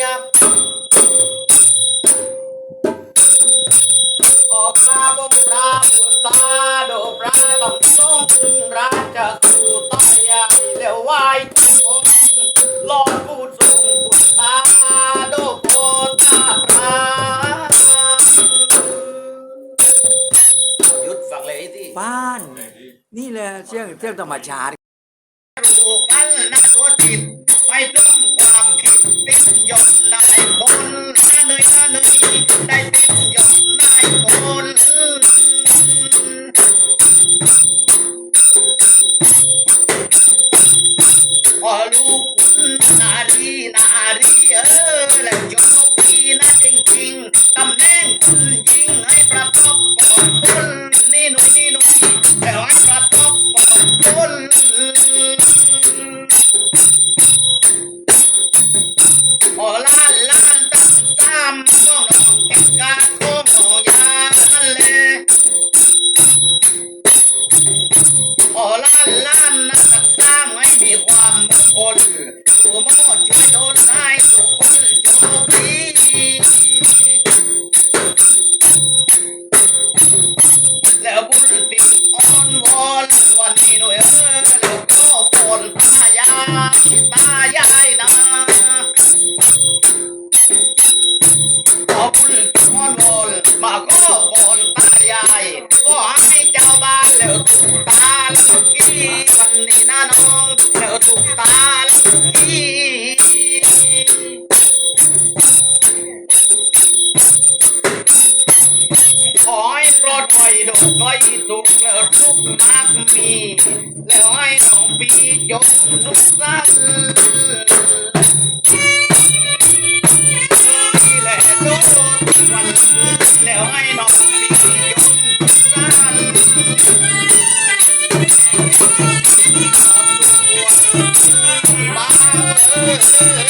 ยับออาบงราบุตาโดปราต้องทรงราชกูต้อยใหญ่เลววายองลอดกูสูงกุตาโดโพตาบ้าน นี่แหละเชี่ยงเชี่ยงธรรมชาติรู้กันนะตัวติด ไปเติมความคิดเป็นยนต์นายพลน้าเนยหน้าเนยได้เป็นยนต์นายพล ตกแล้วทุกมากมี แล้วให้น้องปีจงนุกสันนี่แหละโดนวันแล้วให้นองปีจงนุกสันบ้าเออ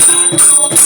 I'm